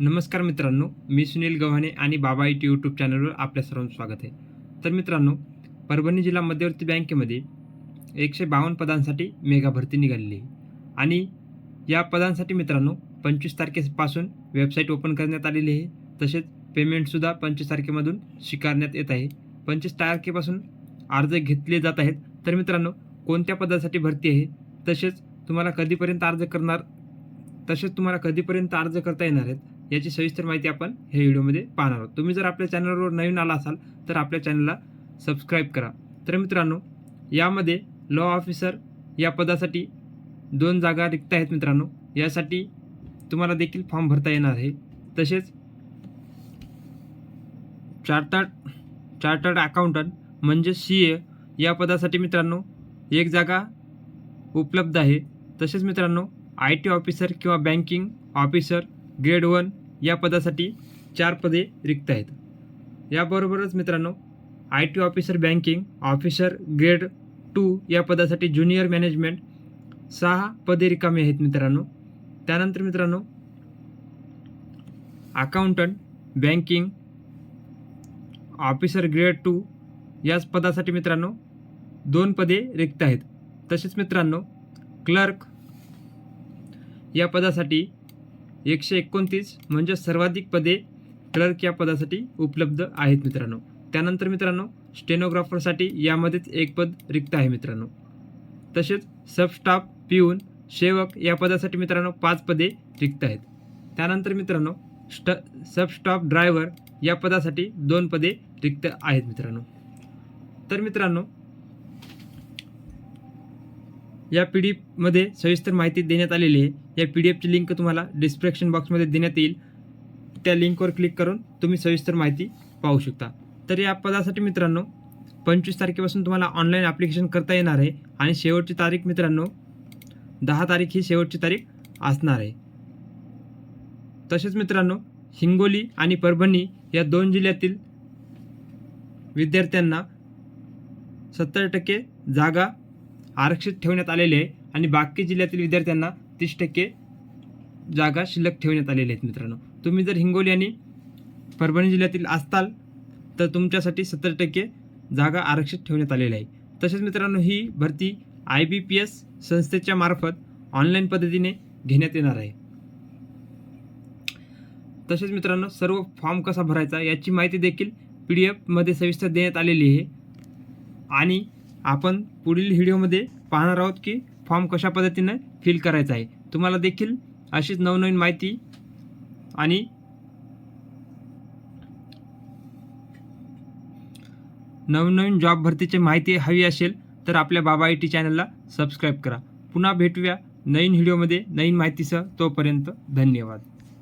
नमस्कार मित्रांनो मी सुनील गव्हाणे आणि बाबा इट यूट्यूब चॅनलवर आपल्या सर्वांचं स्वागत आहे. तर मित्रांनो परभणी जिल्हा मध्यवर्ती बँकेमध्ये एकशे बावन्न पदांसाठी मेगा भरती निघालेली आहे. आणि या पदांसाठी मित्रांनो पंचवीस तारखेपासून वेबसाईट ओपन करण्यात आलेली आहे. तसेच पेमेंटसुद्धा पंचवीस तारखेमधून स्वीकारण्यात येत आहे. पंचवीस तारखेपासून अर्ज घेतले जात आहेत. तर मित्रांनो कोणत्या पदासाठी भरती आहे? तसेच तुम्हाला कधीपर्यंत अर्ज करणार? तसेच तुम्हाला कधीपर्यंत अर्ज करता येणार आहेत? याची सविस्तर माहिती आपण ह्या व्हिडिओमध्ये पाहणार आहोत. तुम्ही जर आपल्या चॅनलवर नवीन आला असाल तर आपल्या चॅनलला सबस्क्राईब करा. तर मित्रांनो यामध्ये लॉ ऑफिसर या पदासाठी दोन जागा रिक्त आहेत मित्रांनो. यासाठी तुम्हाला देखील फॉर्म भरता येणार आहे. तसेच चार्टर्ड चार्टर्ड अकाउंटंट म्हणजे सी ए या पदासाठी मित्रांनो एक जागा उपलब्ध आहे. तसेच मित्रांनो आय टी ऑफिसर किंवा बँकिंग ऑफिसर ग्रेड वन या पदासाठी चार पदे रिक्त आहेत. याबरोबरच मित्रांनो I T officer banking officer grade two या पदासाठी ज्युनियर मॅनेजमेंट सहा पदे रिकामी आहेत मित्रांनो. त्यानंतर मित्रांनो accountant banking officer grade two याच पदासाठी मित्रांनो दोन पदे रिक्त आहेत. तसेच मित्रांनो क्लर्क या पदासाठी एकशे एकोणतीस म्हणजे सर्वाधिक पदे क्लर्क या पदासाठी उपलब्ध आहेत मित्रांनो. त्यानंतर मित्रांनो स्टेनोग्राफरसाठी यामध्येच एक पद रिक्त आहे मित्रांनो. तसेच सबस्टाफ पिऊन सेवक या पदासाठी मित्रांनो पाच पदे रिक्त आहेत. त्यानंतर मित्रांनो स्ट सबस्टाफ ड्रायव्हर या पदासाठी दोन पदे रिक्त आहेत मित्रांनो. तर मित्रांनो या पी डी एफमध्ये सविस्तर माहिती देण्यात आलेली आहे. या पी डी एफची लिंक तुम्हाला डिस्क्रिप्शन बॉक्समध्ये देण्यात येईल. त्या लिंकवर क्लिक करून तुम्ही सविस्तर माहिती पाहू शकता. तर या पदासाठी मित्रांनो पंचवीस तारखेपासून तुम्हाला ऑनलाईन ॲप्लिकेशन करता येणार आहे आणि शेवटची तारीख मित्रांनो दहा तारीख ही शेवटची तारीख असणार आहे. तसेच मित्रांनो हिंगोली आणि परभणी या दोन जिल्ह्यातील विद्यार्थ्यांना सत्तर टक्के जागा आरक्षित ठेवण्यात आलेले आहे. आणि बाकी जिल्ह्यातील विद्यार्थ्यांना तीस टक्के जागा शिल्लक ठेवण्यात आलेल्या आहेत मित्रांनो. तुम्ही जर हिंगोली आणि परभणी जिल्ह्यातील असताल तर तुमच्यासाठी सत्तर टक्के जागा आरक्षित ठेवण्यात आलेल्या आहे. तसेच मित्रांनो ही भरती आय बी पी एस संस्थेच्या मार्फत ऑनलाईन पद्धतीने घेण्यात येणार आहे. तसेच मित्रांनो सर्व फॉर्म कसा भरायचा याची माहिती देखील पी डी एफमध्ये सविस्तर देण्यात आलेली आहे. आणि आपण पुढील व्हिडिओमध्ये पाहणार आहोत की फॉर्म कशा पद्धतीनं फिल करायचा आहे. तुम्हाला देखील अशीच नवनवीन माहिती आणि नवनवीन जॉब भरतीची माहिती हवी असेल तर आपल्या बाबा आय टी चॅनलला सबस्क्राईब करा. पुन्हा भेटूया नवीन व्हिडिओमध्ये नवीन माहितीसह तोपर्यंत धन्यवाद.